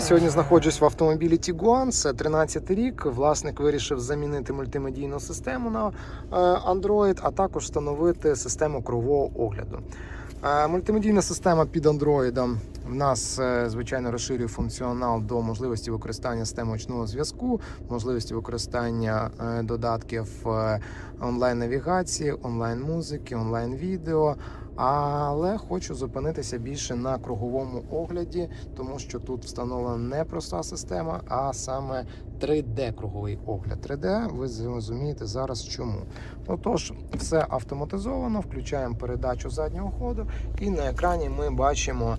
сьогодні знаходжусь в автомобілі Tiguan, це 13 рік. Власник вирішив замінити мультимедійну систему на е, Android, а також встановити систему кругового огляду. Е, Мультимедійна система під Android в нас е, звичайно розширює функціонал до можливості використання системи очного зв'язку, можливості використання е, додатків е, онлайн-навігації, онлайн-музики, онлайн-відео. Але хочу зупинитися більше на круговому огляді, тому що тут встановлена не проста система, а саме 3D круговий огляд. 3D, ви зрозумієте зараз чому. Отож, все автоматизовано, включаємо передачу заднього ходу, і на екрані ми бачимо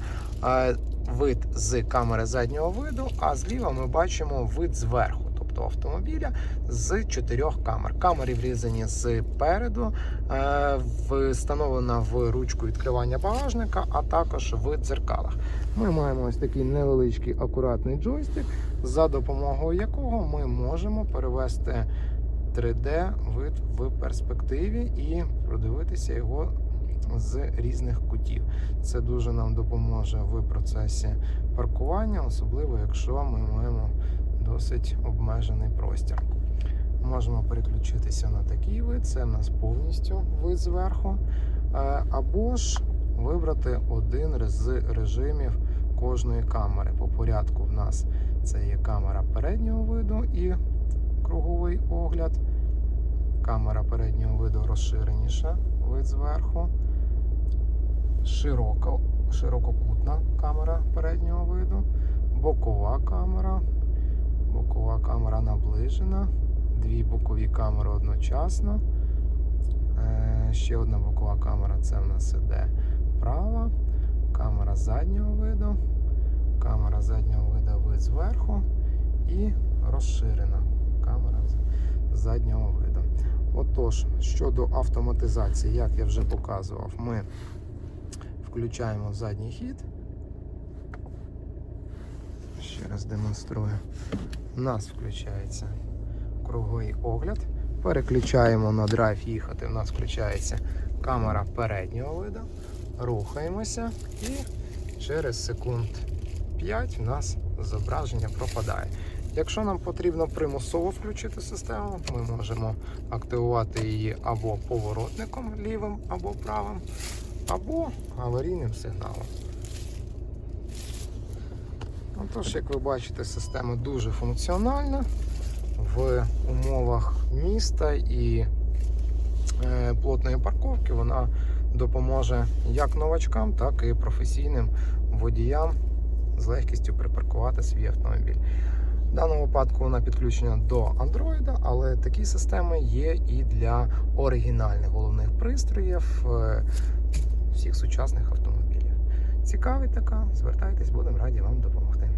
вид з камери заднього виду, а зліва ми бачимо вид зверху. Тобто автомобіля з чотирьох камер. Камери врізані зпереду, е, встановлена в ручку відкривання багажника, а також в дзеркалах. Ми маємо ось такий невеличкий акуратний джойстик, за допомогою якого ми можемо перевести 3D вид в перспективі і продивитися його з різних кутів. Це дуже нам допоможе в процесі паркування, особливо якщо ми маємо досить обмежений простір. Можемо переключитися на такий вид, це в нас повністю вид зверху. Е, Або ж вибрати один з режимів кожної камери. По порядку в нас це є камера переднього виду і круговий огляд. Камера переднього виду розширеніша, вид зверху. Широко, ширококутна камера переднього виду, бокова камера, бокова камера наближена, дві бокові камери одночасно. Е, ще одна бокова камера це в нас іде права, камера заднього виду, камера заднього виду вид зверху і розширена камера заднього виду. Отож, щодо автоматизації, як я вже показував, ми включаємо задній хід. Ще раз демонструю. У нас включається круговий огляд. Переключаємо на драйв їхати. У нас включається камера переднього виду. Рухаємося і через секунд 5 у нас зображення пропадає. Якщо нам потрібно примусово включити систему, ми можемо активувати її або поворотником лівим або правим, або аварійним сигналом. Отож, як ви бачите, система дуже функціональна в умовах міста і е, плотної парковки вона допоможе як новачкам, так і професійним водіям з легкістю припаркувати свій автомобіль. В даному випадку вона підключена до Android, але такі системи є і для оригінальних головних пристроїв е, всіх сучасних автомобілів. Цікаві така, звертайтесь, будемо раді вам допомогти.